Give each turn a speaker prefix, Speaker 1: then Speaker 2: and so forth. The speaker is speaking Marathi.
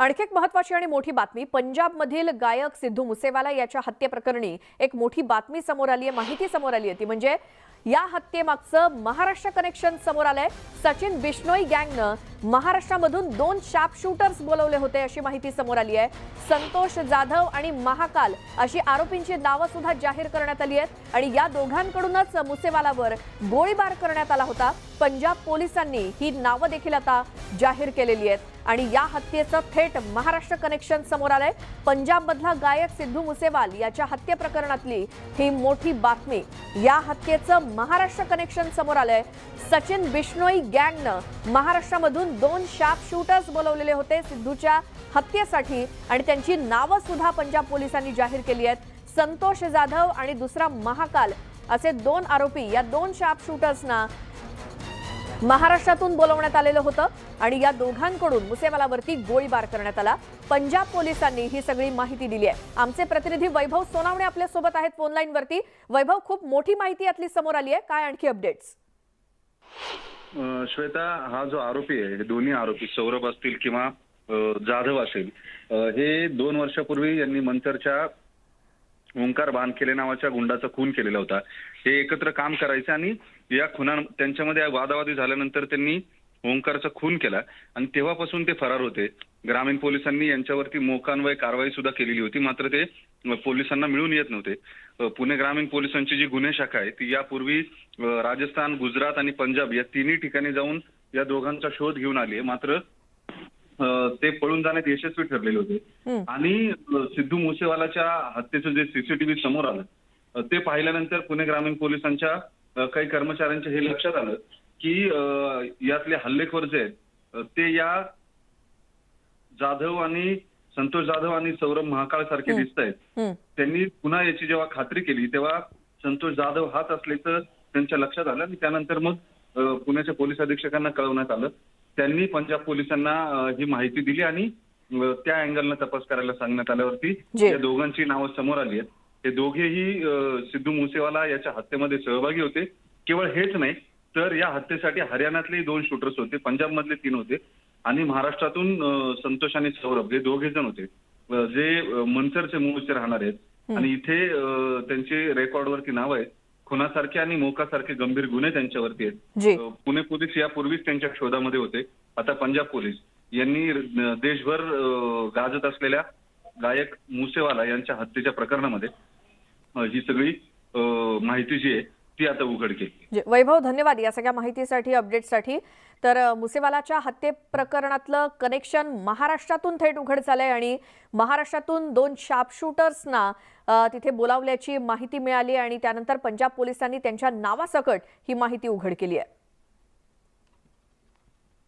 Speaker 1: आणखी एक महत्वाची आणि मोठी बातमी पंजाबमधील गायक सिद्धू मुसेवाला याच्या हत्येप्रकरणी एक मोठी बातमी समोर आली आहे माहिती समोर आली आहे ती म्हणजे या हत्येमागचं महाराष्ट्र कनेक्शन समोर आलंय. सचिन बिश्नोई गँगनं महाराष्ट्रामधून दोन शार्प शूटर्स बोलवले होते अशी माहिती समोर आली आहे. संतोष जाधव आणि महाकाल अशी आरोपींची नावं सुद्धा जाहीर करण्यात आली आहेत. आणि या दोघांकडूनच मुसेवालावर गोळीबार करण्यात आला होता. पंजाब पोलिसांनी ही नावं देखील आता जाहीर केलेली आहेत. आणि या हत्येचं थेट महाराष्ट्र कनेक्शन समोर आलंय. पंजाबमधला गायक सिद्धू मुसेवाल याच्या हत्ये प्रकरणातली ही मोठी बातमी. या हत्येचं महाराष्ट्र कनेक्शन समोर आलंय. सचिन बिश्नोई गँगनं महाराष्ट्रामधून दोन शार्प शूटर्स बोलवलेले होते सिद्धूच्या हत्येसाठी आणि त्यांची नावं सुद्धा पंजाब पोलिसांनी जाहीर केली आहेत. संतोष जाधव आणि दुसरा महाकाल असे दोन आरोपी या दोन शार्प शूटर्सना महाराष्ट्रातून बोलवण्यात आलेलं होतं आणि या दोघांकडून मुसेवालावरती गोळीबार करण्यात आला. पंजाब पोलिसांनी ही सगळी माहिती दिली आहे. आमचे प्रतिनिधी वैभव सोनावणे आपल्यासोबत आहेत फोनलाईन वरती वैभव खूप मोठी माहिती यातली समोर आली आहे. काय आणखी अपडेट्स
Speaker 2: श्वेता हा जो आरोपी आहे दोन्ही आरोपी सौरभ असतील किंवा जाधव असेल हे दोन वर्षापूर्वी यांनी मंतरच्या ओंकार बानकेले नावाच्या गुंडाचा खून केलेला होता. हे एकत्र काम करायचे आणि या खुना त्यांच्यामध्ये वादावादी झाल्यानंतर त्यांनी ओंकारचा खून केला आणि तेव्हापासून ते फरार होते. ग्रामीण पोलिसांनी यांच्यावरती मोकान्वय कारवाई सुद्धा केलेली होती मात्र ते पोलिसांना मिळून येत नव्हते. पुणे ग्रामीण पोलिसांची जी गुन्हे शाखा आहे ती यापूर्वी राजस्थान गुजरात आणि पंजाब या तिन्ही ठिकाणी जाऊन या दोघांचा शोध घेऊन आली आहे. मात्र ते पळून जाण्यात यशस्वी ठरलेले होते. आणि सिद्धू मुसेवालाच्या हत्येचं जे सीसीटीव्ही समोर आलं ते पाहिल्यानंतर पुणे ग्रामीण पोलिसांच्या काही कर्मचाऱ्यांच्या हे लक्षात आलं की यातले हल्लेखोर जे आहेत ते या जाधव आणि संतोष जाधव आणि सौरभ महाकाळ सारखे. दिसत आहेत. त्यांनी पुन्हा याची जेव्हा खात्री केली तेव्हा संतोष जाधव हाच असल्याचं त्यांच्या लक्षात आलं आणि त्यानंतर मग पुण्याच्या पोलीस अधीक्षकांना कळवण्यात आलं त्यांनी पंजाब पोलिसांना ही माहिती दिली आणि त्या अँगलनं तपास करायला सांगण्यात आल्यावरती. या दोघांची नावं समोर आली आहेत. हे दोघेही सिद्धू मुसेवाला याच्या हत्येमध्ये सहभागी होते. केवळ हेच नाही तर या हत्येसाठी हरियाणातले दोन शूटर्स होते पंजाबमधले तीन होते आणि महाराष्ट्रातून संतोष आणि सौरभ हे दोघे जण होते. जे मनसरचे मूळचे राहणार आहेत आणि इथे त्यांचे रेकॉर्डवरती नाव आहेत. खुनासारखे आणि मोकासारखे गंभीर गुन्हे त्यांच्यावरती आहेत. पुणे पोलीस यापूर्वीच त्यांच्या शोधामध्ये होते. आता पंजाब पोलीस. यांनी देशभर गाजत असलेल्या गायक मुसेवाला यांच्या हत्येच्या प्रकरणामध्ये ही सगळी माहिती जी आहे ती आता उघड केली.
Speaker 1: म्हणजे वैभव धन्यवाद या सगळ्या माहितीसाठी अपडेटसाठी तर मुसेवालाच्या हत्ये प्रकरणातलं कनेक्शन महाराष्ट्रातून थेट उघड झालंय आणि महाराष्ट्रातून दोन शार्पशूटर्सना तिथे बोलावल्याची माहिती मिळाली आणि त्यानंतर पंजाब पोलिसांनी त्यांच्या नावासकट ही माहिती उघड केली आहे.